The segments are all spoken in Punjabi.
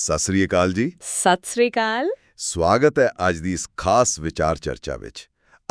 ਸਤਿ ਸ੍ਰੀ ਅਕਾਲ ਜੀ। ਸਤਿ ਸ੍ਰੀ ਅਕਾਲ। ਸਵਾਗਤ ਹੈ ਅੱਜ ਦੀ ਇਸ ਖਾਸ ਵਿਚਾਰ ਚਰਚਾ ਵਿੱਚ।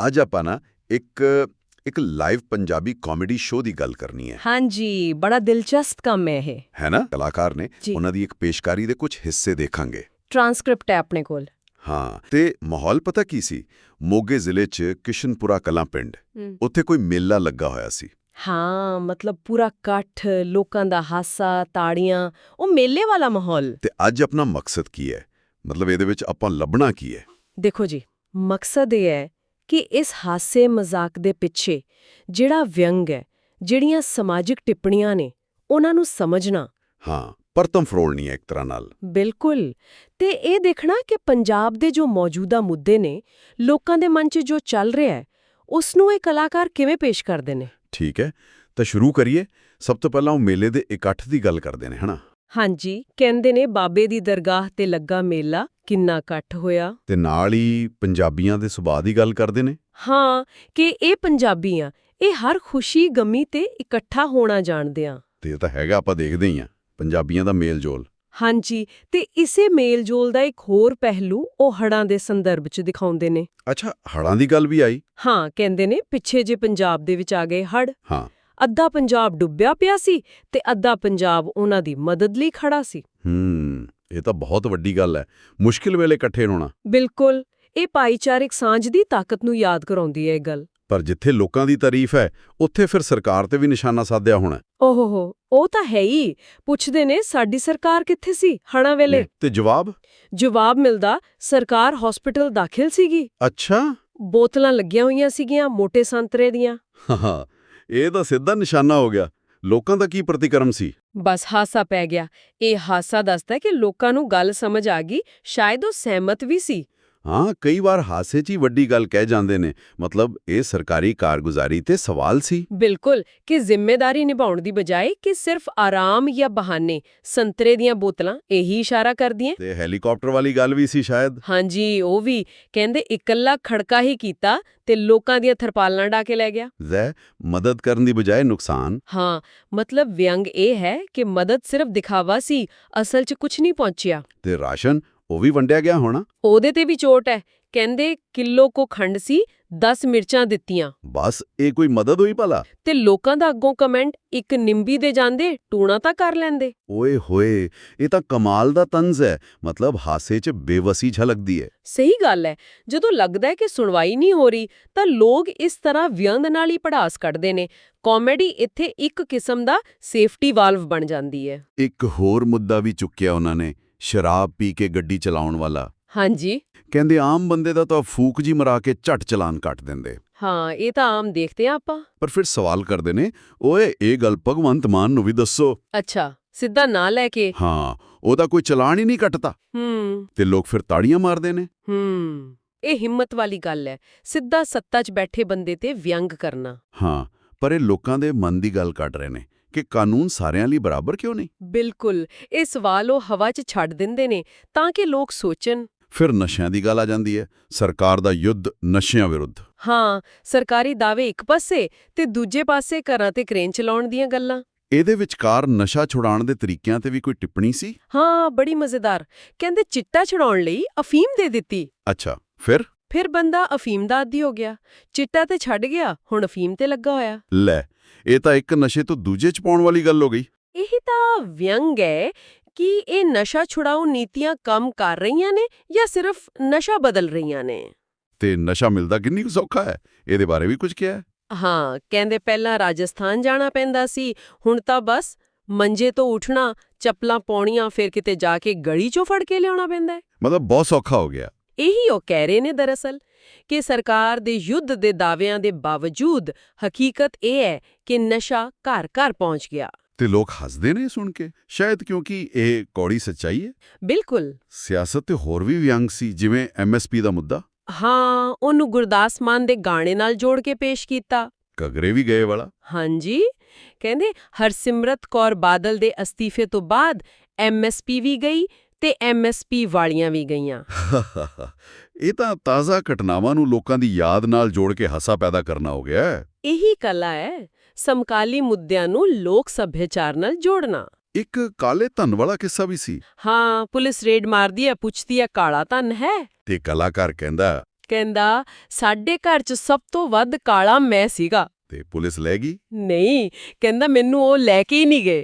ਅੱਜ ਆਪਾਂ ਨਾ ਇੱਕ ਇੱਕ ਲਾਈਵ ਪੰਜਾਬੀ ਕਾਮੇਡੀ ਸ਼ੋਅ ਦੀ ਗੱਲ ਕਰਨੀ ਹੈ। ਹਾਂਜੀ ਬੜਾ ਦਿਲਚਸਪ ਕੰਮ ਹੈ ਇਹ। ਹੈ ਨਾ? ਕਲਾਕਾਰ ਨੇ। ਉਹਨਾਂ ਦੀ ਇੱਕ ਪੇਸ਼ਕਾਰੀ ਦੇ ਕੁਝ ਹਿੱਸੇ ਦੇਖਾਂਗੇ। ਟਰਾਂਸਕ੍ਰਿਪਟ ਹੈ ਆਪਣੇ ਕੋਲ। ਹਾਂ ਤੇ ਮਾਹੌਲ ਪਤਾ ਕੀ ਸੀ? ਮੋਗੇ ਜ਼ਿਲ੍ਹੇ 'ਚ ਕਿਸ਼ਨਪੁਰਾ ਕਲਾਂ ਪਿੰਡ। ਉੱਥੇ ਕੋਈ ਮੇਲਾ ਲੱਗਾ ਹੋਇਆ ਸੀ। ਹਾਂ ਮਤਲਬ ਪੂਰਾ ਇਕੱਠ ਲੋਕਾਂ ਦਾ ਹਾਸਾ ਤਾੜੀਆਂ ਉਹ ਮੇਲੇ ਵਾਲਾ ਮਾਹੌਲ। ਤੇ ਅੱਜ ਆਪਣਾ ਮਕਸਦ ਕੀ ਹੈ? ਮਤਲਬ ਇਹਦੇ ਵਿੱਚ ਆਪਾਂ ਲੱਭਣਾ ਕੀ ਹੈ? ਦੇਖੋ ਜੀ ਮਕਸਦ ਇਹ ਹੈ ਕਿ ਇਸ ਹਾਸੇ ਮਜ਼ਾਕ ਦੇ ਪਿੱਛੇ ਜਿਹੜਾ ਵਿਅੰਗ ਹੈ ਜਿਹੜੀਆਂ ਸਮਾਜਿਕ ਟਿੱਪਣੀਆਂ ਨੇ ਉਹਨਾਂ ਨੂੰ ਸਮਝਣਾ। ਹਾਂ ਪਰਤਮ ਫਰੋਲਣੀ ਹੈ ਇੱਕ ਤਰ੍ਹਾਂ ਨਾਲ। ਬਿਲਕੁਲ। ਤੇ ਇਹ ਦੇਖਣਾ ਕਿ ਪੰਜਾਬ ਦੇ ਜੋ ਮੌਜੂਦਾ ਮੁੱਦੇ ਨੇ ਲੋਕਾਂ ਦੇ ਮਨ 'ਚ ਜੋ ਚੱਲ ਰਿਹਾ ਹੈ ਉਸ ਨੂੰ ਇਹ ਕਲਾਕਾਰ ਕਿਵੇਂ ਪੇਸ਼ ਕਰਦੇ ਨੇ? ਠੀਕ ਹੈ ਤਾਂ ਸ਼ੁਰੂ ਕਰੀਏ। ਸਭ ਤੋਂ ਪਹਿਲਾਂ ਉਹ ਮੇਲੇ ਦੇ ਇਕੱਠ ਦੀ ਗੱਲ ਕਰਦੇ ਨੇ ਹਨਾ? ਹਾਂਜੀ ਕਹਿੰਦੇ ਨੇ ਬਾਬੇ ਦੀ ਦਰਗਾਹ ਤੇ ਲੱਗਾ ਮੇਲਾ ਕਿੰਨਾ ਇਕੱਠ ਹੋਇਆ। ਤੇ ਨਾਲ ਹੀ ਪੰਜਾਬੀਆਂ ਦੇ ਸੁਭਾਅ ਦੀ ਗੱਲ ਕਰਦੇ ਨੇ? ਹਾਂ ਕਿ ਇਹ ਪੰਜਾਬੀ ਆ ਇਹ ਹਰ ਖੁਸ਼ੀ ਗਮੀ ਤੇ ਇਕੱਠਾ ਹੋਣਾ ਜਾਣਦੇ ਆ। ਤੇ ਇਹ ਤਾਂ ਹੈਗਾ ਆਪਾਂ ਦੇਖਦੇ ਹੀ ਆ ਪੰਜਾਬੀਆਂ ਦਾ ਮੇਲ-ਜੋਲ। ਹਾਂਜੀ ਤੇ ਇਸੇ ਮੇਲਜੋਲ ਦਾ ਇੱਕ ਹੋਰ ਪਹਿਲੂ ਉਹ ਹੜਾਂ ਦੇ ਸੰਦਰਭ 'ਚ ਦਿਖਾਉਂਦੇ ਨੇ। ਅੱਛਾ ਹੜਾਂ ਦੀ ਗੱਲ ਵੀ ਆਈ? ਹਾਂ ਕਹਿੰਦੇ ਨੇ ਪਿੱਛੇ ਜੇ ਪੰਜਾਬ ਦੇ ਵਿੱਚ ਆ ਗਏ ਹੜ ਹਾਂ। ਅੱਧਾ ਪੰਜਾਬ ਡੁੱਬਿਆ ਪਿਆ ਸੀ ਤੇ ਅੱਧਾ ਪੰਜਾਬ ਉਹਨਾਂ ਦੀ ਮਦਦ ਲਈ ਖੜਾ ਸੀ। ਹੂੰ ਇਹ ਤਾਂ ਬਹੁਤ ਵੱਡੀ ਗੱਲ ਹੈ। ਮੁਸ਼ਕਿਲ ਵੇਲੇ ਇਕੱਠੇ ਹੋਣਾ ਬਿਲਕੁਲ ਇਹ ਭਾਈਚਾਰਕ ਸਾਂਝ ਦੀ ਤਾਕਤ ਨੂੰ ਯਾਦ ਕਰਾਉਂਦੀ ਹੈ ਇਹ ਗੱਲ। ਪਰ ਜਿੱਥੇ ਲੋਕਾਂ ਦੀ ਤਾਰੀਫ ਹੈ ਉੱਥੇ ਫਿਰ ਸਰਕਾਰ ਤੇ ਵੀ ਨਿਸ਼ਾਨਾ ਸਾਧਿਆ ਹੋਣਾ ਓਹੋ ਉਹ ਤਾਂ ਹੈ ਹੀ। ਪੁੱਛਦੇ ਨੇ ਸਾਡੀ ਸਰਕਾਰ ਕਿੱਥੇ ਸੀ ਹੜਾਂ ਵੇਲੇ? ਤੇ ਜਵਾਬ? ਜਵਾਬ ਮਿਲਦਾ ਸਰਕਾਰ ਹਸਪੀਟਲ ਦਾਖਲ ਸੀਗੀ। ਅੱਛਾ। ਬੋਤਲਾਂ ਲੱਗੀਆਂ ਹੋਈਆਂ ਸੀਗੀਆਂ ਮੋٹے ਸੰਤਰੇ ਦੀਆਂ। ਹਾਂ ਇਹ ਤਾਂ ਸਿੱਧਾ ਨਿਸ਼ਾਨਾ ਹੋ ਗਿਆ। ਲੋਕਾਂ ਦਾ ਕੀ ਪ੍ਰਤੀਕਰਮ ਸੀ? ਬਸ ਹਾਸਾ ਪੈ ਗਿਆ। ਇਹ ਹਾਸਾ ਦੱਸਦਾ ਕਿ ਲੋਕਾਂ ਨੂੰ ਗੱਲ ਸਮਝ ਆ ਗਈ ਸ਼ਾਇਦ ਉਹ ਸਹਿਮਤ ਵੀ ਸੀ। ਹਾਂ ਕਈ ਵਾਰ ਹਾਸੇ 'ਚ ਹੀ ਵੱਡੀ ਗੱਲ ਕਹਿ ਜਾਂਦੇ ਨੇ। ਮਤਲਬ ਇਹ ਸਰਕਾਰੀ ਕਾਰਗੁਜ਼ਾਰੀ ਤੇ ਸਵਾਲ ਸੀ। ਬਿਲਕੁਲ ਕਿ ਜ਼ਿੰਮੇਵਾਰੀ ਨਿਭਾਉਣ ਦੀ ਬਜਾਏ ਕਿ ਸਿਰਫ ਆਰਾਮ ਜਾਂ ਬਹਾਨੇ ਸੰਤਰੇ ਦੀਆਂ ਬੋਤਲਾਂ ਇਹੀ ਇਸ਼ਾਰਾ ਕਰਦੀਆਂ। ਤੇ ਹੈਲੀਕਾਪਟਰ ਵਾਲੀ ਗੱਲ ਵੀ ਸੀ ਸ਼ਾਇਦ। ਹਾਂਜੀ ਉਹ ਵੀ। ਕਹਿੰਦੇ ਇਕੱਲਾ ਖੜਕਾ ਹੀ ਕੀਤਾ ਤੇ ਲੋਕਾਂ ਦੀਆਂ ਥਰਪਾਲਾਂ ਢਾ ਕੇ ਲੈ ਗਿਆ। ਜ਼ੈ ਮਦਦ ਕਰਨ ਦੀ ਬਜਾਏ ਨੁਕਸਾਨ। ਹਾਂ ਮਤਲਬ ਵਿਅੰਗ ਇਹ ਹੈ ਕਿ ਮਦਦ ਸਿਰਫ ਦਿਖਾਵਾ ਸੀ ਅਸਲ 'ਚ ਕੁਝ ਨਹੀਂ ਪਹੁੰਚਿਆ। ਤੇ ਰਾਸ਼ਨ ਉਹ ਵੀ ਵੰਡਿਆ ਗਿਆ ਹੋਣਾ। ਉਹਦੇ ਤੇ ਵੀ ਚੋਟ ਹੈ ਕਹਿੰਦੇ ਕਿਲੋ ਕੋ ਖੰਡ ਸੀ 10 ਮਿਰਚਾਂ ਦਿੱਤੀਆਂ। ਬਸ ਇਹ ਕੋਈ ਮਦਦ ਹੋਈ ਭਲਾ? ਤੇ ਲੋਕਾਂ ਦਾ ਅੱਗੋਂ ਕਮੈਂਟ ਇੱਕ ਨਿੰਬੀ ਦੇ ਜਾਂਦੇ ਟੂਣਾ ਤਾਂ ਕਰ ਲੈਂਦੇ। ਓਏ ਹੋਏ ਇਹ ਤਾਂ ਕਮਾਲ ਦਾ ਤੰਜ਼ ਹੈ ਮਤਲਬ ਹਾਸੇ 'ਚ ਬੇਵਸੀ ਝਲਕਦੀ ਹੈ ਸਹੀ ਗੱਲ ਹੈ ਜਦੋਂ ਲੱਗਦਾ ਹੈ ਕਿ ਸੁਣਵਾਈ ਨਹੀਂ ਹੋ ਰਹੀ ਤਾਂ ਲੋਕ ਇਸ ਤਰ੍ਹਾਂ ਵਿਅੰਗ ਨਾਲ ਹੀ ਪੜਾਸ ਕੱਢਦੇ ਨੇ। ਕਾਮੇਡੀ ਇੱਥੇ ਇੱਕ ਕਿਸਮ ਦਾ ਸੇਫਟੀ ਵਾਲਵ ਬਣ ਜਾਂਦੀ ਹੈ ਇੱਕ ਹੋਰ ਮੁੱਦਾ ਵੀ ਚੁੱਕਿਆ ਉਹਨਾਂ ਨੇ। ਸ਼ਰਾਬ ਪੀ ਕੇ ਗੱਡੀ ਚਲਾਉਣ ਵਾਲਾ। ਹਾਂਜੀ। ਕਹਿੰਦੇ ਆਮ ਬੰਦੇ ਦਾ ਤਾਂ ਫੂਕ ਜੀ ਮਰਾ ਕੇ ਝਟ ਚਲਾਨ ਕੱਟ ਦਿੰਦੇ। ਹਾਂ ਇਹ ਤਾਂ ਆਮ ਦੇਖਦੇ ਆ ਆਪਾਂ। ਪਰ ਫਿਰ ਸਵਾਲ ਕਰਦੇ ਨੇ ਓਏ ਇਹ ਗੱਲ ਭਗਵੰਤ ਮਾਨ ਨੂੰ ਵੀ ਦੱਸੋ। ਅੱਛਾ ਸਿੱਧਾ ਨਾ ਲੈ ਕੇ। ਹਾਂ ਉਹਦਾ ਕੋਈ ਚਲਾਨ ਹੀ ਨਹੀਂ ਕੱਟਦਾ। ਹੂੰ। ਤੇ ਲੋਕ ਫਿਰ ਤਾੜੀਆਂ ਮਾਰਦੇ ਨੇ। ਹੂੰ ਇਹ ਹਿੰਮਤ ਵਾਲੀ ਗੱਲ ਹੈ। ਸਿੱਧਾ ਸੱਤਾ 'ਚ ਬੈਠੇ ਬੰਦੇ ਤੇ ਵਿਅੰਗ ਕਰਨਾ। ਹਾਂ ਪਰ ਇਹ ਲੋਕਾਂ ਦੇ ਮਨ ਦੀ ਗੱਲ ਕੱਢ ਰਹੇ ਨੇ। ਕਿ ਕਾਨੂੰਨ ਸਾਰਿਆਂ ਲਈ ਬਰਾਬਰ ਕਿਉਂ ਨਹੀਂ? ਬਿਲਕੁਲ। ਇਹ ਸਵਾਲ ਉਹ ਹਵਾ 'ਚ ਛੱਡ ਦਿੰਦੇ ਨੇ ਤਾਂ ਕਿ ਲੋਕ ਸੋਚਣ। ਫਿਰ ਨਸ਼ਿਆਂ ਦੀ ਗੱਲ ਆ ਜਾਂਦੀ ਹੈ। ਸਰਕਾਰ ਦਾ ਯੁੱਧ ਨਸ਼ਿਆਂ ਵਿਰੁੱਧ। ਹਾਂ ਸਰਕਾਰੀ ਦਾਅਵੇ ਇੱਕ ਪਾਸੇ ਤੇ ਦੂਜੇ ਪਾਸੇ ਘਰਾਂ ਤੇ ਕ੍ਰੇਨ ਚਲਾਉਣ ਦੀਆਂ ਗੱਲਾਂ। ਇਹਦੇ ਵਿਚਕਾਰ ਨਸ਼ਾ ਛੁਡਾਉਣ ਦੇ ਤਰੀਕਿਆਂ ਤੇ ਵੀ ਕੋਈ ਟਿੱਪਣੀ ਸੀ? ਹਾਂ ਬੜੀ ਮਜ਼ੇਦਾਰ। ਕਹਿੰਦੇ ਚਿੱਟਾ ਛਡਾਉਣ ਲਈ ਅਫੀਮ ਦੇ ਦਿੱਤੀ। ਅੱਛਾ ਫਿਰ? ਫਿਰ ਬੰਦਾ ਅਫੀਮ ਦਾ ਆਦੀ ਹੋ ਗਿਆ। ਚਿੱਟਾ ਤੇ ਛੱਡ ਗਿਆ ਹੁਣ ਅਫੀਮ ਤੇ ਲੱਗਾ ਹੋਇਆ। ਲੈ ਇਹ ਤਾਂ ਇੱਕ ਨਸ਼ੇ ਤੋਂ ਦੂਜੇ ਚ ਪਾਉਣ ਵਾਲੀ ਗੱਲ ਹੋ ਗਈ। ਇਹ ਤਾਂ ਵਿਅੰਗ ਹੈ ਕਿ ਇਹ ਨਸ਼ਾ ਛੁਡਾਊ ਨੀਤੀਆਂ ਕੰਮ ਕਰ ਰਹੀਆਂ ਨੇ ਜਾਂ ਸਿਰਫ ਨਸ਼ਾ ਬਦਲ ਰਹੀਆਂ ਨੇ। ਤੇ ਨਸ਼ਾ ਮਿਲਦਾ ਕਿੰਨੀ ਕੁ ਸੌਖਾ ਹੈ? ਇਹਦੇ ਬਾਰੇ ਵੀ ਕੁਝ ਕਿਹਾ ਹੈ? ਕਹਿੰਦੇ ਪਹਿਲਾਂ ਰਾਜਸਥਾਨ ਜਾਣਾ ਪੈਂਦਾ ਸੀ ਹੁਣ ਤਾਂ ਬਸ ਮੰਜੇ ਤੋਂ ਉੱਠਣਾ ਚੱਪਲਾਂ ਪਾਉਣੀਆਂ ਫਿਰ ਕਿਤੇ ਜਾ ਕੇ ਗਲੀ ਚੋਂ ਫੜ ਕੇ ਲਿਆਉਣਾ ਪੈਂਦਾ ਮਤਲਬ ਬਹੁਤ ਸੌਖਾ ਹੋ ਗਿਆ। ਇਹੀ ਉਹ ਕਹਿ ਰਹੇ ਨੇ ਦਰਅਸਲ ਕਿ ਸਰਕਾਰ ਦੇ ਯੁੱਧ ਦੇ ਦਾਅਵਿਆਂ ਦੇ ਬਾਵਜੂਦ ਹਕੀਕਤ ਇਹ ਹੈ ਕਿ ਨਸ਼ਾ ਘਰ-ਘਰ ਪਹੁੰਚ ਗਿਆ। ਤੇ ਲੋਕ ਹੱਸਦੇ ਨੇ ਸੁਣ ਕੇ ਸ਼ਾਇਦ ਕਿਉਂਕਿ ਇਹ ਕੌੜੀ ਸੱਚਾਈ ਹੈ। ਬਿਲਕੁਲ। ਸਿਆਸਤ ਤੇ ਹੋਰ ਵੀ ਵਿਅੰਗ ਸੀ ਜਿਵੇਂ ਐਮਐਸਪੀ ਦਾ ਮੁੱਦਾ। ਹਾਂ ਉਹਨੂੰ ਗੁਰਦਾਸ ਮਾਨ ਦੇ ਗਾਣੇ ਨਾਲ ਜੋੜ ਕੇ ਪੇਸ਼ ਕੀਤਾ। ਕਗਰੇ ਵੀ ਗਏ ਵਾਲਾ। ਹਾਂਜੀ। ਕਹਿੰਦੇ ਹਰਸਿਮਰਤ ਕੌਰ ਬਾਦਲ ਦੇ ਅਸਤੀਫੇ ਤੋਂ ਬਾਅਦ ਐਮਐਸਪੀ ਵੀ ਗਈ ਤੇ ਐਮਐਸਪੀ ਵਾਲੀਆਂ ਵੀ ਗਈਆਂ। ਇਹ ਤਾਂ ਤਾਜ਼ਾ ਘਟਨਾਵਾਂ ਨੂੰ ਲੋਕਾਂ ਦੀ ਯਾਦ ਨਾਲ ਜੋੜ ਕੇ ਹਾਸਾ ਪੈਦਾ ਕਰਨਾ ਹੋ ਗਿਆ। ਇਹੀ ਕਲਾ ਹੈ ਸਮਕਾਲੀ ਮੁੱਦਿਆਂ ਨੂੰ ਲੋਕ ਸੱਭਿਆਚਾਰ ਨਾਲ ਜੋੜਨਾ। ਇੱਕ ਕਾਲੇ ਧਨ ਵਾਲਾ ਕਿੱਸਾ ਵੀ ਸੀ। ਹਾਂ ਪੁਲਿਸ ਰੇਡ ਮਾਰਦੀ ਹੈ ਪੁੱਛਦੀ ਹੈ ਕਾਲਾ ਧਨ ਹੈ। ਤੇ ਕਲਾਕਾਰ ਕਹਿੰਦਾ ਕਹਿੰਦਾ ਸਾਡੇ ਘਰ 'ਚ ਸਭ ਤੋਂ ਵੱਧ ਕਾਲਾ ਮੈਂ ਸੀਗਾ। ਤੇ ਪੁਲਿਸ ਲੈ ਗਈ। ਨਹੀਂ ਕਹਿੰਦਾ ਮੈਨੂੰ ਉਹ ਲੈ ਕੇ ਹੀ ਨਹੀਂ ਗਏ।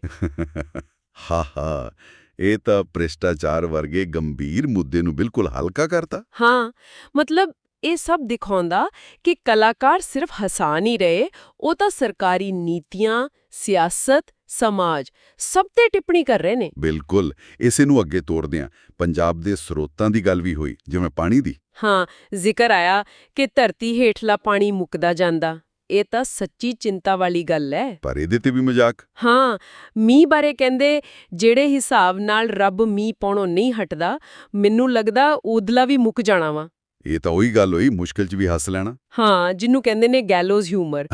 ਹਾ ਹਾ। ਇਹ ਤਾਂ ਭ੍ਰਿਸ਼ਟਾਚਾਰ ਵਰਗੇ ਗੰਭੀਰ ਮੁੱਦੇ ਨੂੰ ਬਿਲਕੁਲ ਹਲਕਾ ਕਰਤਾ। ਹਾਂ ਮਤਲਬ ਇਹ ਸਭ ਦਿਖਾਉਂਦਾ ਕਿ ਕਲਾਕਾਰ ਸਿਰਫ ਹਸਾ ਨਹੀਂ ਰਹੇ ਉਹ ਤਾਂ ਸਰਕਾਰੀ ਨੀਤੀਆਂ ਸਿਆਸਤ ਸਮਾਜ ਸਭ ਤੇ ਟਿੱਪਣੀ ਕਰ ਰਹੇ ਨੇ। ਬਿਲਕੁਲ ਇਸੇ ਨੂੰ ਅੱਗੇ ਤੋਰਦਿਆਂ ਪੰਜਾਬ ਦੇ ਸਰੋਤਾਂ ਦੀ ਗੱਲ ਵੀ ਹੋਈ ਜਿਵੇਂ ਪਾਣੀ ਦੀ। ਹਾਂ ਜ਼ਿਕਰ ਆਇਆ ਕਿ ਧਰਤੀ ਹੇਠਲਾ ਪਾਣੀ ਮੁੱਕਦਾ ਜਾਂਦਾ। ਇਹ ਤਾਂ ਸੱਚੀ ਚਿੰਤਾ ਵਾਲੀ ਗੱਲ ਹੈ ਪਰ ਇਹਦੇ ਤੇ ਵੀ ਮਜ਼ਾਕ? ਹਾਂ ਮੀਂਹ ਬਾਰੇ ਕਹਿੰਦੇ ਜਿਹੜੇ ਹਿਸਾਬ ਨਾਲ ਰੱਬ ਮੀਂਹ ਪਾਉਣੋਂ ਨਹੀਂ ਹਟਦਾ ਮੈਨੂੰ ਲੱਗਦਾ ਉਦਲਾ ਵੀ ਮੁੱਕ ਜਾਣਾ ਵਾ। ਇਹ ਤਾਂ ਉਹੀ ਗੱਲ ਹੋਈ ਮੁਸ਼ਕਿਲ 'ਚ ਵੀ ਹੱਸ ਲੈਣਾ। ਹਾਂ ਜਿਹਨੂੰ ਕਹਿੰਦੇ ਨੇ ਗੈਲੋਜ਼ ਹਿਊਮਰ।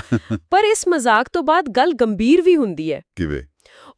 ਪਰ ਇਸ ਮਜ਼ਾਕ ਤੋਂ ਬਾਅਦ ਗੱਲ ਗੰਭੀਰ ਵੀ ਹੁੰਦੀ ਹੈ ਕਿਵੇਂ?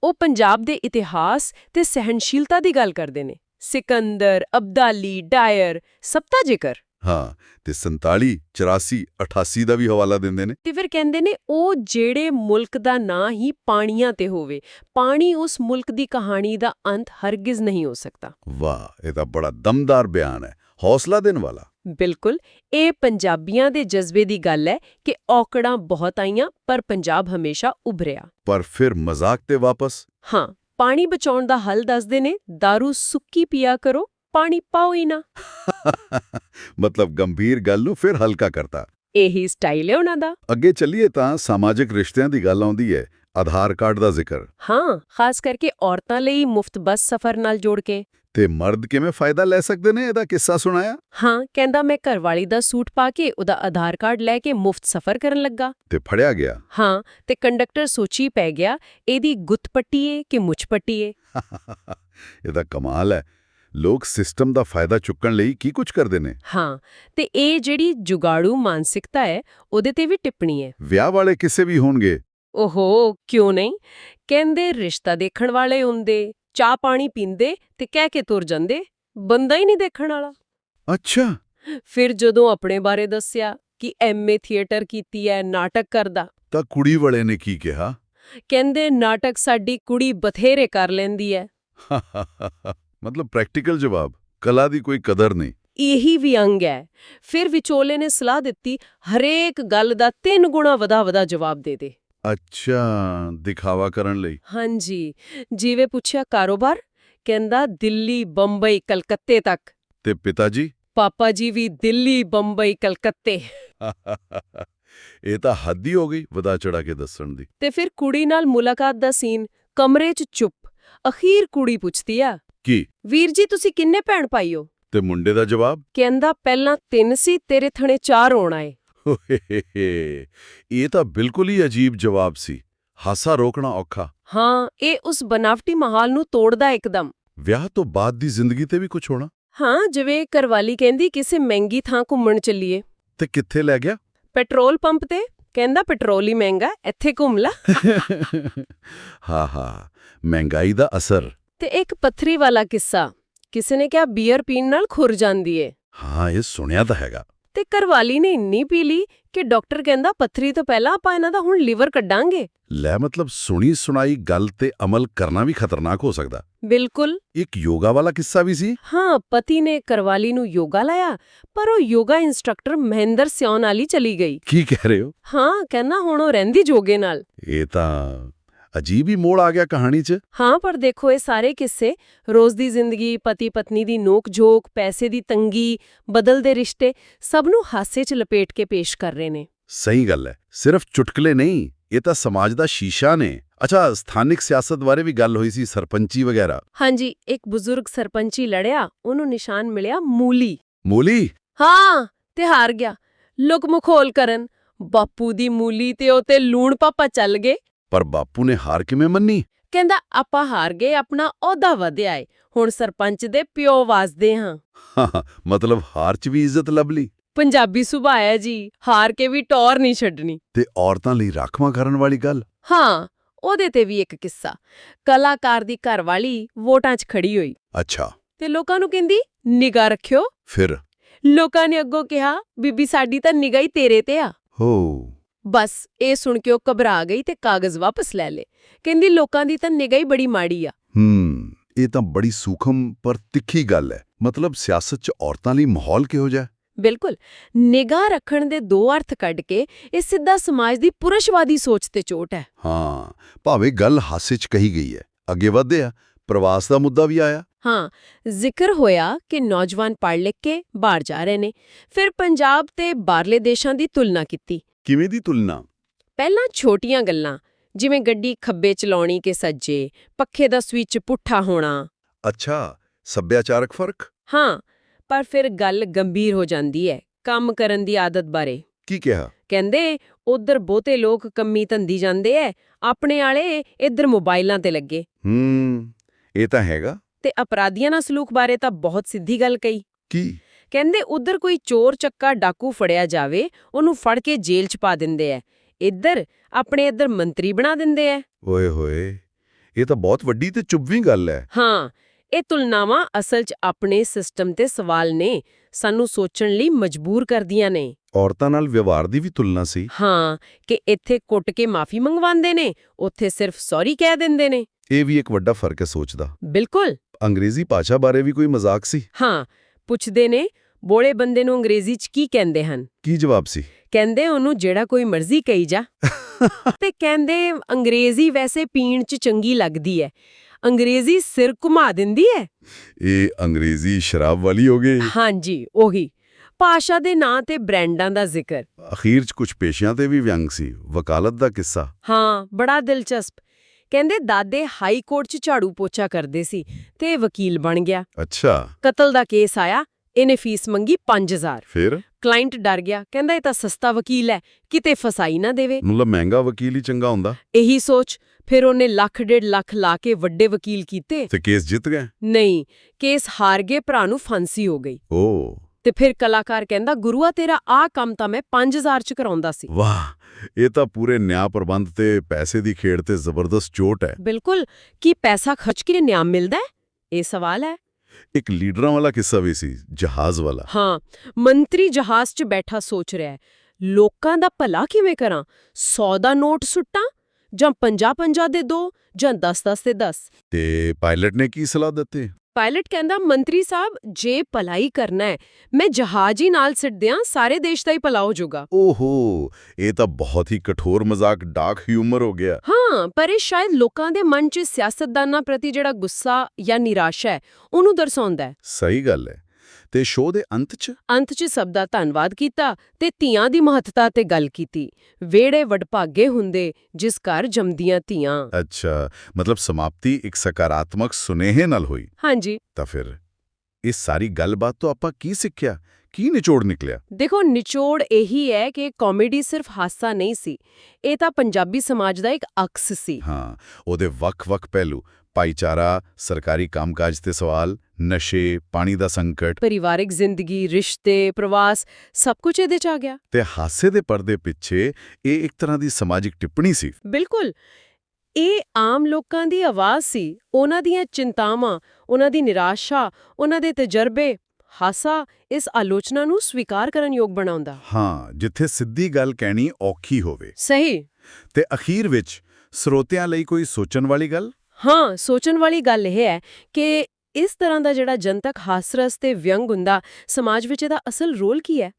ਉਹ ਪੰਜਾਬ ਦੇ ਇਤਿਹਾਸ ਤੇ ਸਹਿਨਸ਼ੀਲਤਾ ਦੀ ਗੱਲ ਕਰਦੇ ਨੇ। ਸਿਕੰਦਰ ਅਬਦਾਲੀ ਡਾਇਰ ਸਭ ਦਾ ਜ਼ਿਕਰ। ਹਾਂ ਤੇ 47 84 88 ਦਾ ਵੀ ਹਵਾਲਾ ਦਿੰਦੇ ਨੇ। ਤੇ ਫਿਰ ਕਹਿੰਦੇ ਨੇ ਉਹ ਜਿਹੜੇ ਮੁਲਕ ਦਾ ਨਾਂ ਹੀ ਪਾਣੀਆਂ ਤੇ ਹੋਵੇ ਪਾਣੀ ਉਸ ਮੁਲਕ ਦੀ ਕਹਾਣੀ ਦਾ ਅੰਤ ਹਰਗਿਜ਼ ਨਹੀਂ ਹੋ ਸਕਦਾ। ਵਾਹ ਇਹ ਤਾਂ ਬੜਾ ਦਮਦਾਰ ਬਿਆਨ ਹੈ ਹੌਸਲਾ ਦੇਣ ਵਾਲਾ। ਬਿਲਕੁਲ ਇਹ ਪੰਜਾਬੀਆਂ ਦੇ ਜਜ਼ਬੇ ਦੀ ਗੱਲ ਹੈ ਕਿ ਔਕੜਾਂ ਬਹੁਤ ਆਈਆਂ ਪਰ ਪੰਜਾਬ ਹਮੇਸ਼ਾ ਉਭਰਿਆ। ਪਰ ਫਿਰ ਮਜ਼ਾਕ ਤੇ ਵਾਪਸ? ਹਾਂ ਪਾਣੀ ਬਚਾਉਣ ਦਾ ਹੱਲ ਦੱਸਦੇ ਨੇ दारू ਸੁੱਕੀ ਪੀਆ ਕਰੋ ਪਾਣੀ ਪਾਓ ਹੀ ਨਾ। ਮਤਲਬ ਗੰਭੀਰ ਗੱਲ ਨੂੰ ਫਿਰ ਹਲਕਾ ਕਰਤਾ। ਇਹੀ ਸਟਾਈਲ ਹੈ ਉਹਨਾਂ ਦਾ। ਅੱਗੇ ਚੱਲੀਏ ਤਾਂ ਸਮਾਜਿਕ ਰਿਸ਼ਤਿਆਂ ਦੀ ਗੱਲ ਆਉਂਦੀ ਹੈ ਆਧਾਰ ਕਾਰਡ ਦਾ ਜ਼ਿਕਰ। ਹਾਂ ਖਾਸ ਕਰਕੇ ਔਰਤਾਂ ਲਈ ਮੁਫਤ ਬੱਸ ਸਫ਼ਰ ਨਾਲ ਜੋੜ ਕੇ। ਤੇ ਮਰਦ ਕਿਵੇਂ ਫਾਇਦਾ ਲੈ ਸਕਦੇ ਨੇ ਇਹਦਾ ਕਿੱਸਾ ਸੁਣਾਇਆ? ਹਾਂ ਕਹਿੰਦਾ ਮੈਂ ਘਰਵਾਲੀ ਦਾ ਸੂਟ ਪਾ ਕੇ ਉਹਦਾ ਆਧਾਰ ਕਾਰਡ ਲੈ ਕੇ ਮੁਫਤ ਸਫ਼ਰ ਕਰਨ ਲੱਗਾ। ਤੇ ਫੜਿਆ ਗਿਆ। ਹਾਂ ਤੇ ਕੰਡਕਟਰ ਸੋਚੀ ਪੈ ਗਿਆ ਇਹਦੀ ਗੁੱਤ ਪੱਟੀਏ ਕਿ ਮੁੱਛ ਪੱਟੀਏ ਇਹਦਾ ਕਮਾਲ ਹੈ। ਲੋਕ ਸਿਸਟਮ ਦਾ ਫਾਇਦਾ ਚੁੱਕਣ ਲਈ ਕੀ ਕੁਝ ਕਰਦੇ ਨੇ? ਹਾਂ ਤੇ ਇਹ ਜਿਹੜੀ ਜੁਗਾੜੂ ਮਾਨਸਿਕਤਾ ਹੈ ਉਹਦੇ ਤੇ ਵੀ ਟਿੱਪਣੀ ਹੈ। ਵਿਆਹ ਵਾਲੇ ਕਿਸੇ ਵੀ ਹੋਣਗੇ। ਓਹੋ ਕਿਉਂ ਨਹੀਂ? ਕਹਿੰਦੇ ਰਿਸ਼ਤਾ ਦੇਖਣ ਵਾਲੇ ਹੁੰਦੇ ਚਾਹ ਪਾਣੀ ਪੀਂਦੇ ਤੇ ਕਹਿ ਕੇ ਤੁਰ ਜਾਂਦੇ ਬੰਦਾ ਹੀ ਨਹੀਂ ਦੇਖਣ ਵਾਲਾ। ਅੱਛਾ। ਫਿਰ ਜਦੋਂ ਆਪਣੇ ਬਾਰੇ ਦੱਸਿਆ ਕਿ ਐਮਏ ਥੀਏਟਰ ਕੀਤੀ ਹੈ ਨਾਟਕ ਕਰਦਾ। ਤਾਂ ਕੁੜੀ ਵਾਲੇ ਨੇ ਕੀ ਕਿਹਾ? ਕਹਿੰਦੇ ਨਾਟਕ ਸਾਡੀ ਕੁੜੀ ਬਥੇਰੇ ਕਰ ਲੈਂਦੀ ਹੈ। ਮਤਲਬ ਪ੍ਰੈਕਟੀਕਲ ਜਵਾਬ ਕਲਾ ਦੀ ਕੋਈ ਕਦਰ ਨਹੀਂ। ਇਹੀ ਵੀ ਅੰਗ ਹੈ। ਫਿਰ ਵਿਚੋਲੇ ਨੇ ਸਲਾਹ ਦਿੱਤੀ ਹਰੇਕ ਗੱਲ ਦਾ ਤਿੰਨ ਗੁਣਾ ਵਧਾ ਵਧਾ ਜਵਾਬ ਦੇ ਦੇ। ਅੱਛਾ ਦਿਖਾਵਾ ਕਰਨ ਲਈ। ਹਾਂਜੀ। ਜਿਵੇਂ ਪੁੱਛਿਆ ਕਾਰੋਬਾਰ? ਕਹਿੰਦਾ ਦਿੱਲੀ ਬੰਬਈ ਕਲਕੱਤੇ ਤੱਕ। ਤੇ ਪਿਤਾ ਜੀ ਪਾਪਾ ਜੀ ਵੀ ਦਿੱਲੀ ਬੰਬਈ ਕਲਕੱਤੇ। ਇਹ ਤਾਂ ਹੱਦ ਹੀ ਹੋ ਗਈ ਵਧਾ ਚੜਾ ਕੇ ਦੱਸਣ ਦੀ। ਤੇ ਫਿਰ ਕੁੜੀ ਨਾਲ ਮੁਲਾਕਾਤ ਦਾ ਸੀਨ ਕਮਰੇ 'ਚ ਚੁੱਪ। ਅਖੀਰ ਕੁੜੀ ਪੁੱਛਦੀ ਆ ਕੀ? ਵੀਰ ਜੀ ਤੁਸੀਂ ਕਿੰਨੇ ਭੈਣ ਭਾਈ ਹੋ? ਤੇ ਮੁੰਡੇ ਦਾ ਜਵਾਬ? ਕਹਿੰਦਾ ਪਹਿਲਾਂ ਤਿੰਨ ਸੀ ਤੇਰੇ ਥਣੇ ਚਾਰ ਹੋਣਾ ਏ ਓਹੇਹੇਹੇ, ਇਹ ਤਾਂ ਬਿਲਕੁਲ ਹੀ ਅਜੀਬ ਜਵਾਬ ਸੀ। ਹਾਸਾ ਰੋਕਣਾ ਔਖਾ। ਹਾਂ ਇਹ ਉਸ ਬਨਾਵਟੀ ਮਾਹੌਲ ਨੂੰ ਤੋੜਦਾ ਇੱਕਦਮ। ਵਿਆਹ ਤੋਂ ਬਾਅਦ ਦੀ ਜ਼ਿੰਦਗੀ ਤੇ ਵੀ ਕੁਝ ਹੋਣਾ? ਹਾਂ ਜਿਵੇਂ ਕਰਵਾਲੀ ਕਹਿੰਦੀ ਕਿਸੇ ਮਹਿੰਗੀ ਥਾਂ ਘੁੰਮਣ ਚੱਲੀਏ। ਤੇ ਕਿੱਥੇ ਲੈ ਗਿਆ? ਪੈਟਰੋਲ ਪੰਪ ਤੇ। ਕਹਿੰਦਾ ਪੈਟਰੋਲ ਹੀ ਮਹਿੰਗਾ ਇੱਥੇ ਘੁੰਮ ਲਾ। ਹਾ ਹਾ ਮਹਿੰਗਾਈ ਦਾ ਅਸਰ। ਤੇ ਇੱਕ ਪੱਥਰੀ ਵਾਲਾ ਕਿੱਸਾ। ਕਿਸੇ ਨੇ ਕਿਹਾ ਬੀਅਰ ਪੀਣ ਨਾਲ ਖੁਰ ਜਾਂਦੀ ਏ। ਹਾਂ ਇਹ ਸੁਣਿਆ ਤਾਂ ਹੈਗਾ। ਤੇ ਕਰਵਾਲੀ ਨੇ ਇੰਨੀ ਪੀ ਲਈ ਕਿ ਡਾਕਟਰ ਕਹਿੰਦਾ ਪੱਥਰੀ ਤੋਂ ਪਹਿਲਾਂ ਆਪਾਂ ਇਹਨਾਂ ਦਾ ਹੁਣ ਲਿਵਰ ਕੱਢਾਂਗੇ। ਲੈ ਮਤਲਬ ਸੁਣੀ ਸੁਣਾਈ ਗੱਲ ਤੇ ਅਮਲ ਕਰਨਾ ਵੀ ਖਤਰਨਾਕ ਹੋ ਸਕਦਾ। ਬਿਲਕੁਲ। ਇੱਕ ਯੋਗਾ ਵਾਲਾ ਕਿੱਸਾ ਵੀ ਸੀ? ਹਾਂ ਪਤੀ ਨੇ ਕਰਵਾਲੀ ਨੂੰ ਯੋਗਾ ਲਾਇਆ ਪਰ ਉਹ ਯੋਗਾ ਇੰਸਟ੍ਰਕਟਰ ਮਹਿੰਦਰ ਸਿਉਨ ਵਾਲੀ ਚਲੀ ਗਈ। ਕੀ ਕਹਿ ਰਹੇ ਹੋ? ਹਾਂ ਕਹਿੰਦਾ ਹੁਣ ਉਹ ਰਹਿੰਦੀ ਜੋਗੇ ਨਾਲ। ਇਹ ਤਾਂ ਅਜੀਬ ਹੀ ਮੋੜ ਆ ਗਿਆ ਕਹਾਣੀ 'ਚ। ਹਾਂ ਪਰ ਦੇਖੋ ਇਹ ਸਾਰੇ ਕਿੱਸੇ ਰੋਜ਼ ਦੀ ਜ਼ਿੰਦਗੀ ਪਤੀ ਪਤਨੀ ਦੀ ਨੋਕ-ਝੋਕ ਪੈਸੇ ਦੀ ਤੰਗੀ ਬਦਲਦੇ ਰਿਸ਼ਤੇ ਸਭ ਨੂੰ ਹਾਸੇ 'ਚ ਲਪੇਟ ਕੇ ਪੇਸ਼ ਕਰ ਰਹੇ ਨੇ। ਸਹੀ ਗੱਲ ਹੈ। ਸਿਰਫ ਚੁਟਕਲੇ ਨਹੀਂ ਇਹ ਤਾਂ ਸਮਾਜ ਦਾ ਸ਼ੀਸ਼ਾ ਨੇ। ਅੱਛਾ ਸਥਾਨਿਕ ਸਿਆਸਤ ਬਾਰੇ ਵੀ ਗੱਲ ਹੋਈ ਸੀ ਸਰਪੰਚੀ ਵਗੈਰਾ। ਹਾਂਜੀ ਇੱਕ ਬਜ਼ੁਰਗ ਸਰਪੰਚੀ ਲੜਿਆ ਉਹਨੂੰ ਨਿਸ਼ਾਨ ਮਿਲਿਆ ਮੂਲੀ। ਮੂਲੀ? ਹਾਂ ਤੇ ਹਾਰ ਗਿਆ। ਲੁਕ ਮਖੌਲ ਕਰਨ। ਬਾਪੂ ਦੀ ਮੂਲੀ ਤੇ ਉਹ ਤੇ ਲੂਣ ਪਾਪਾ ਚੱਲ ਗਏ। ਪਰ ਬਾਪੂ ਨੇ ਹਾਰ ਕਿਵੇਂ ਮੰਨੀ? ਕਹਿੰਦਾ ਆਪਾਂ ਹਾਰ ਗਏ ਆਪਣਾ ਅਹੁਦਾ ਵਧਿਆ ਏ। ਹੁਣ ਸਰਪੰਚ ਦੇ ਪਿਓ ਵਾਸਦੇ ਹਾਂ। ਹਾਂ, ਮਤਲਬ ਹਾਰ 'ਚ ਵੀ ਇੱਜ਼ਤ ਲੱਭ ਲਈ? ਪੰਜਾਬੀ ਸੁਭਾਅ ਹੈ ਜੀ ਹਾਰ ਕੇ ਵੀ ਟੌਰ ਨਹੀਂ ਛੱਡਣੀ। ਤੇ ਔਰਤਾਂ ਲਈ ਰਾਖਵਾਂ ਕਰਨ ਵਾਲੀ ਗੱਲ? ਹਾਂ ਉਹਦੇ ਤੇ ਵੀ ਇੱਕ ਕਿੱਸਾ। ਕਲਾਕਾਰ ਦੀ ਘਰਵਾਲੀ ਵੋਟਾਂ 'ਚ ਖੜੀ ਹੋਈ। ਅੱਛਾ। ਤੇ ਲੋਕਾਂ ਨੂੰ ਕਹਿੰਦੀ ਨਿਗਾ ਰੱਖਿਓ। ਫਿਰ? ਲੋਕਾਂ ਨੇ ਅੱਗੋਂ ਕਿਹਾ ਬੀਬੀ ਸਾਡੀ ਤਾਂ ਨਿਗਾਹ ਹੀ ਤੇਰੇ ਤੇ ਆ। ਹੋ। ਬਸ ਇਹ ਸੁਣ ਕੇ ਉਹ ਘਬਰਾ ਗਈ ਤੇ ਕਾਗਜ਼ ਵਾਪਸ ਲੈ ਲੇ ਕਹਿੰਦੀ ਲੋਕਾਂ ਦੀ ਤਾਂ ਨਿਗਾਹ ਹੀ ਬੜੀ ਮਾੜੀ ਆ। ਹੂੰ ਇਹ ਤਾਂ ਬੜੀ ਸੂਖਮ ਪਰ ਤਿੱਖੀ ਗੱਲ ਹੈ ਮਤਲਬ ਸਿਆਸਤ 'ਚ ਔਰਤਾਂ ਲਈ ਮਾਹੌਲ ਕਿਹੋ ਜਿਹਾ? ਬਿਲਕੁਲ। ਨਿਗਾਹ ਰੱਖਣ ਦੇ ਦੋ ਅਰਥ ਕੱਢ ਕੇ ਇਹ ਸਿੱਧਾ ਸਮਾਜ ਦੀ ਪੁਰਸ਼ਵਾਦੀ ਸੋਚ ਤੇ ਚੋਟ ਹੈ ਹਾਂ ਭਾਵੇਂ ਗੱਲ ਹਾਸੇ 'ਚ ਕਹੀ ਗਈ ਹੈ ਅੱਗੇ ਵਧਦੇ ਆ ਪ੍ਰਵਾਸ ਦਾ ਮੁੱਦਾ ਵੀ ਆਇਆ। ਹਾਂ ਜ਼ਿਕਰ ਹੋਇਆ ਕਿ ਨੌਜਵਾਨ ਪੜ੍ਹ ਲਿਖ ਕੇ ਬਾਹਰ ਜਾ ਰਹੇ ਨੇ। ਫਿਰ ਪੰਜਾਬ ਤੇ ਬਾਹਰਲੇ ਦੇਸ਼ਾਂ ਦੀ ਤੁਲਨਾ ਕੀਤੀ। ਕਿਵੇਂ ਦੀ ਤੁਲਨਾ? ਪਹਿਲਾਂ ਛੋਟੀਆਂ ਗੱਲਾਂ ਜਿਵੇਂ ਗੱਡੀ ਖੱਬੇ ਚਲਾਉਣੀ ਕਿ ਸੱਜੇ ਪੱਖੇ ਦਾ ਸਵਿਚ ਪੁੱਠਾ ਹੋਣਾ। ਅੱਛਾ ਸੱਭਿਆਚਾਰਕ ਫ਼ਰਕ? ਹਾਂ ਪਰ ਫਿਰ ਗੱਲ ਗੰਭੀਰ ਹੋ ਜਾਂਦੀ ਹੈ ਕੰਮ ਕਰਨ ਦੀ ਆਦਤ ਬਾਰੇ। ਕੀ ਕਿਹਾ? ਕਹਿੰਦੇ ਉਧਰ ਬਹੁਤੇ ਲੋਕ ਕੰਮੀ ਧੰਦੀ ਜਾਂਦੇ ਐ ਆਪਣੇ ਵਾਲੇ ਇੱਧਰ ਮੋਬਾਈਲਾਂ ਤੇ ਲੱਗੇ। ਹੂੰ ਇਹ ਤਾਂ ਹੈਗਾ। ਤੇ ਅਪਰਾਧੀਆਂ ਨਾਲ ਸਲੂਕ ਬਾਰੇ ਤਾਂ ਬਹੁਤ ਸਿੱਧੀ ਗੱਲ ਕਹੀ। ਕੀ? ਕਹਿੰਦੇ ਉਧਰ ਕੋਈ ਚੋਰ ਚੱਕਾ ਡਾਕੂ ਫੜਿਆ ਜਾਵੇ ਉਹਨੂੰ ਫੜ ਕੇ ਜੇਲ੍ਹ 'ਚ ਪਾ ਦਿੰਦੇ ਐ। ਇੱਧਰ ਆਪਣੇ ਇੱਧਰ ਮੰਤਰੀ ਬਣਾ ਦਿੰਦੇ ਐ। ਓਏ ਹੋਏ ਇਹ ਤਾਂ ਬਹੁਤ ਵੱਡੀ ਤੇ ਚੁੱਭਵੀਂ ਗੱਲ ਹੈ ਹਾਂ ਇਹ ਤੁਲਨਾਵਾਂ ਅਸਲ 'ਚ ਆਪਣੇ ਸਿਸਟਮ ਤੇ ਸਵਾਲ ਨੇ ਸਾਨੂੰ ਸੋਚਣ ਲਈ ਮਜਬੂਰ ਕਰਦੀਆਂ ਨੇ। ਔਰਤਾਂ ਨਾਲ ਵਿਵਹਾਰ ਦੀ ਵੀ ਤੁਲਨਾ ਸੀ। ਹਾਂ ਕਿ ਇੱਥੇ ਕੁੱਟ ਕੇ ਮਾਫੀ ਮੰਗਵਾਉਂਦੇ ਨੇ ਉੱਥੇ ਸਿਰਫ ਸੌਰੀ ਕਹਿ ਦਿੰਦੇ ਨੇ। ਇਹ ਵੀ ਇੱਕ ਵੱਡਾ ਫ਼ਰਕ ਹੈ ਸੋਚ ਦਾ। ਬਿਲਕੁਲ। ਅੰਗਰੇਜ਼ੀ ਭਾਸ਼ਾ ਬਾਰੇ ਵੀ ਕੋਈ ਮਜ਼ਾਕ ਸੀ? ਹਾਂ ਪੁੱਛਦੇ ਨੇ ਬੋਲੇ ਬੰਦੇ ਨੂੰ ਅੰਗਰੇਜ਼ੀ 'ਚ ਕੀ ਕਹਿੰਦੇ ਹਨ? ਕੀ ਜਵਾਬ ਸੀ? ਕਹਿੰਦੇ ਉਹਨੂੰ ਜਿਹੜਾ ਕੋਈ ਮਰਜ਼ੀ ਕਹੀ ਜਾ। ਤੇ ਕਹਿੰਦੇ ਅੰਗਰੇਜ਼ੀ ਵੈਸੇ ਪੀਣ 'ਚ ਚੰਗੀ ਲੱਗਦੀ ਹੈ ਅੰਗਰੇਜ਼ੀ ਸਿਰ ਘੁਮਾ ਦਿੰਦੀ ਹੈ ਇਹ ਅੰਗਰੇਜ਼ੀ ਸ਼ਰਾਬ ਵਾਲੀ ਹੋ ਗਈ। ਹਾਂਜੀ ਉਹੀ। ਭਾਸ਼ਾ ਦੇ ਨਾਂ ਤੇ ਬ੍ਰਾਂਡਾਂ ਦਾ ਜ਼ਿਕਰ। ਅਖੀਰ 'ਚ ਕੁਝ ਪੇਸ਼ਿਆਂ ਤੇ ਵੀ ਵਿਅੰਗ ਸੀ। ਵਕਾਲਤ ਦਾ ਕਿੱਸਾ। ਹਾਂ ਬੜਾ ਦਿਲਚਸਪ। ਕਹਿੰਦੇ ਦਾਦੇ ਹਾਈ ਕੋਰਟ 'ਚ ਝਾੜੂ ਪੋਚਾ ਕਰਦੇ ਸੀ ਤੇ ਵਕੀਲ ਬਣ ਗਿਆ। ਅੱਛਾ। ਕਤਲ ਦਾ ਕੇਸ ਆਇਆ ਇਹਨੇ ਫੀਸ ਮੰਗੀ 5000 ਫਿਰ? ਕਲਾਇੰਟ ਡਰ ਗਿਆ ਕਹਿੰਦਾ ਇਹ ਤਾਂ ਸਸਤਾ ਵਕੀਲ ਹੈ ਕਿਤੇ ਫਸਾਈ ਨਾ ਦੇਵੇ। ਮਤਲਬ ਮਹਿੰਗਾ ਵਕੀਲ ਹੀ ਚੰਗਾ ਹੁੰਦਾ। ਇਹੀ ਸੋਚ ਫਿਰ ਉਹਨੇ ਲੱਖ ਡੇਢ ਲੱਖ ਲਾ ਕੇ ਵੱਡੇ ਵਕੀਲ ਕੀਤੇ। ਤੇ ਕੇਸ ਜਿੱਤ ਗਏ ਨਹੀਂ ਕੇਸ ਹਾਰ ਗਏ ਭਰਾ ਨੂੰ ਫਾਂਸੀ ਹੋ ਗਈ। ਓ। ਤੇ ਫਿਰ ਕਲਾਕਾਰ ਕਹਿੰਦਾ ਗੁਰੂਆ ਤੇਰਾ ਆਹ ਕੰਮ ਤਾਂ ਮੈਂ 5000 ਚ ਕਰਾਉਂਦਾ ਸੀ। ਵਾਹ ਇਹ ਤਾਂ ਪੂਰੇ ਨਿਆਂ ਪ੍ਰਬੰਧ ਤੇ ਪੈਸੇ ਦੀ ਖੇਡ ਤੇ ਜ਼ਬਰਦਸਤ ਚੋਟ ਹੈ। ਬਿਲਕੁਲ ਕੀ ਪੈਸਾ ਖਰਚ ਕੇ ਨਿਆਮ ਮਿਲਦਾ ਇਹ ਸਵਾਲ ਹੈ। ਇੱਕ ਲੀਡਰਾਂ ਵਾਲਾ ਕਿੱਸਾ ਵੀ ਸੀ ਜਹਾਜ਼ ਵਾਲਾ। ਹਾਂ ਮੰਤਰੀ ਜਹਾਜ਼ 'ਚ ਬੈਠਾ ਸੋਚ ਰਿਹਾ ਹੈ ਲੋਕਾਂ ਦਾ ਭਲਾ ਕਿਵੇਂ ਕਰਾਂ? 100 ਦਾ ਨੋਟ ਸੁੱਟਾਂ? ਜਾਂ 50-50 ਦੇ ਦੋ? ਜਾਂ 10-10 ਦੇ 10 ਤੇ ਪਾਇਲਟ ਨੇ ਕੀ ਸਲਾਹ ਦਿੱਤੀ? ਪਾਇਲਟ ਕਹਿੰਦਾ ਮੰਤਰੀ ਸਾਹਿਬ ਜੇ ਭਲਾਈ ਕਰਨਾ ਹੈ ਮੈਂ ਜਹਾਜ਼ ਹੀ ਨਾਲ ਸਿੱਟ ਦਿਆਂ ਸਾਰੇ ਦੇਸ਼ ਦਾ ਹੀ ਭਲਾ ਹੋ ਜਾਊਗਾ। ਓਹੋ ਇਹ ਤਾਂ ਬਹੁਤ ਹੀ ਕਠੋਰ ਮਜ਼ਾਕ ਡਾਰਕ ਹਿਊਮਰ ਹੋ ਗਿਆ। ਹਾਂ ਪਰ ਇਹ ਸ਼ਾਇਦ ਲੋਕਾਂ ਦੇ ਮਨ 'ਚ ਸਿਆਸਤਦਾਨਾਂ ਪ੍ਰਤੀ ਜਿਹੜਾ ਗੁੱਸਾ ਜਾਂ ਨਿਰਾਸ਼ਾ ਹੈ ਉਹਨੂੰ ਦਰਸਾਉਂਦਾ ਹੈ। ਸਹੀ ਗੱਲ ਹੈ। ਤੇ ਸ਼ੋਅ ਦੇ ਅੰਤ 'ਚ? ਅੰਤ 'ਚ ਸਭ ਦਾ ਧੰਨਵਾਦ ਕੀਤਾ ਤੇ ਧੀਆਂ ਦੀ ਮਹੱਤਤਾ ਤੇ ਗੱਲ ਕੀਤੀ। ਵੇੜੇ ਵਡਭਾਗੇ ਹੁੰਦੇ ਜਿਸ ਘਰ ਜੰਮਦੀਆਂ ਧੀਆਂ। ਅੱਛਾ ਮਤਲਬ ਸਮਾਪਤੀ ਇੱਕ ਸਕਾਰਾਤਮਕ ਸੁਨੇਹੇ ਨਾਲ ਹੋਈ। ਹਾਂਜੀ। ਤਾਂ ਫਿਰ ਇਸ ਸਾਰੀ ਗੱਲਬਾਤ ਤੋਂ ਆਪਾਂ ਕੀ ਸਿੱਖਿਆ? ਕੀ ਨਿਚੋੜ ਨਿਕਲਿਆ? ਦੇਖੋ ਨਿਚੋੜ ਇਹੀ ਹੈ ਕਿ ਕਾਮੇਡੀ ਸਿਰਫ ਹਾਸਾ ਨਹੀਂ ਸੀ। ਇਹ ਤਾਂ ਪੰਜਾਬੀ ਸਮਾਜ ਦਾ ਇੱਕ ਅਕਸ ਸੀ। ਹਾਂ ਉਹਦੇ ਵੱਖ-ਵੱਖ ਪਹਿਲੂ ਭਾਈਚਾਰਾ ਸਰਕਾਰੀ ਕੰਮਕਾਜ ਤੇ ਸਵਾਲ ਨਸ਼ੇ ਪਾਣੀ ਦਾ ਸੰਕਟ ਪਰਿਵਾਰਿਕ ਜ਼ਿੰਦਗੀ ਰਿਸ਼ਤੇ ਪ੍ਰਵਾਸ ਸਭ ਕੁਝ ਇਹਦੇ 'ਚ ਆ ਗਿਆ। ਤੇ ਹਾਸੇ ਦੇ ਪਰਦੇ ਪਿੱਛੇ ਇਹ ਇੱਕ ਤਰ੍ਹਾਂ ਦੀ ਸਮਾਜਿਕ ਟਿੱਪਣੀ ਸੀ। ਬਿਲਕੁਲ। ਇਹ ਆਮ ਲੋਕਾਂ ਦੀ ਆਵਾਜ਼ ਸੀ। ਉਹਨਾਂ ਦੀਆਂ ਚਿੰਤਾਵਾਂ ਉਹਨਾਂ ਦੀ ਨਿਰਾਸ਼ਾ ਉਹਨਾਂ ਦੇ ਤਜਰਬੇ ਹਾਸਾ ਇਸ ਆਲੋਚਨਾ ਨੂੰ ਸਵੀਕਾਰ ਕਰਨ ਯੋਗ ਬਣਾਉਂਦਾ। ਹਾਂ ਜਿੱਥੇ ਸਿੱਧੀ ਗੱਲ ਕਹਿਣੀ ਔਖੀ ਹੋਵੇ। ਸਹੀ। ਤੇ ਅਖੀਰ ਵਿੱਚ ਸਰੋਤਿਆਂ ਲਈ ਕੋਈ ਸੋਚਣ ਵਾਲੀ ਗੱਲ? ਹਾਂ ਸੋਚਣ ਵਾਲੀ ਗੱਲ ਇਹ ਹੈ ਕਿ ਇਸ ਤਰ੍ਹਾਂ ਦਾ ਜਿਹੜਾ ਜਨਤਕ ਹਾਸਰਸ ਤੇ ਵਿਅੰਗ ਹੁੰਦਾ, ਸਮਾਜ ਵਿੱਚ ਇਹਦਾ ਅਸਲ ਰੋਲ ਕੀ ਹੈ?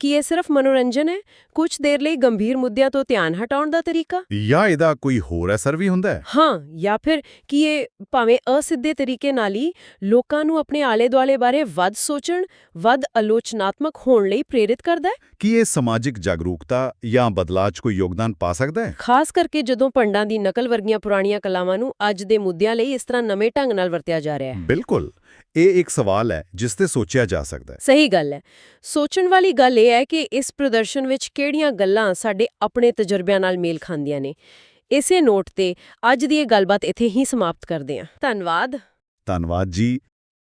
ਕੀ ਇਹ ਸਿਰਫ ਮਨੋਰੰਜਨ ਹੈ? ਕੁਝ ਦੇਰ ਲਈ ਗੰਭੀਰ ਮੁੱਦਿਆਂ ਤੋਂ ਧਿਆਨ ਹਟਾਉਣ ਦਾ ਤਰੀਕਾ? ਜਾਂ ਇਹਦਾ ਕੋਈ ਹੋਰ ਅਸਰ ਵੀ ਹੁੰਦਾ ਹੈ? ਹਾਂ ਜਾਂ ਫਿਰ ਕੀ ਇਹ ਭਾਵੇਂ ਅਸਿੱਧੇ ਤਰੀਕੇ ਨਾਲ ਹੀ ਲੋਕਾਂ ਨੂੰ ਆਪਣੇ ਆਲੇ-ਦੁਆਲੇ ਬਾਰੇ ਵੱਧ ਸੋਚਣ ਵੱਧ ਆਲੋਚਨਾਤਮਕ ਹੋਣ ਲਈ ਪ੍ਰੇਰਿਤ ਕਰਦਾ ਹੈ? ਕੀ ਇਹ ਸਮਾਜਿਕ ਜਾਗਰੂਕਤਾ ਜਾਂ ਬਦਲਾਅ 'ਚ ਕੋਈ ਯੋਗਦਾਨ ਪਾ ਸਕਦਾ ਹੈ? ਖਾਸ ਕਰਕੇ ਜਦੋਂ ਪੰਡਾਂ ਦੀ ਨਕਲ ਵਰਗੀਆਂ ਪੁਰਾਣੀਆਂ ਕਲਾਵਾਂ ਨੂੰ ਅੱਜ ਦੇ ਮੁੱਦਿਆਂ ਲਈ ਇਸ ਤਰ੍ਹਾਂ ਨਵੇਂ ਢੰਗ ਨਾਲ ਵਰਤਿਆ ਜਾ ਰਿਹਾ ਹੈ। ਬਿਲਕੁਲ। ਇਹ ਇੱਕ ਸਵਾਲ ਹੈ ਜਿਸ ਤੇ ਸੋਚਿਆ ਜਾ ਸਕਦਾ ਹੈ। ਸਹੀ ਗੱਲ ਹੈ। ਸੋਚਣ ਵਾਲੀ ਗੱਲ ਇਹ ਹੈ ਕਿ ਇਸ ਪ੍ਰਦਰਸ਼ਨ ਵਿੱਚ ਕਿਹੜੀਆਂ ਗੱਲਾਂ ਸਾਡੇ ਆਪਣੇ ਤਜਰਬਿਆਂ ਨਾਲ ਮੇਲ ਖਾਂਦੀਆਂ ਨੇ। ਇਸੇ ਨੋਟ ਤੇ ਅੱਜ ਦੀ ਇਹ ਗੱਲਬਾਤ ਇੱਥੇ ਹੀ ਸਮਾਪਤ ਕਰਦੇ ਹਾਂ। ਧੰਨਵਾਦ। ਧੰਨਵਾਦ ਜੀ।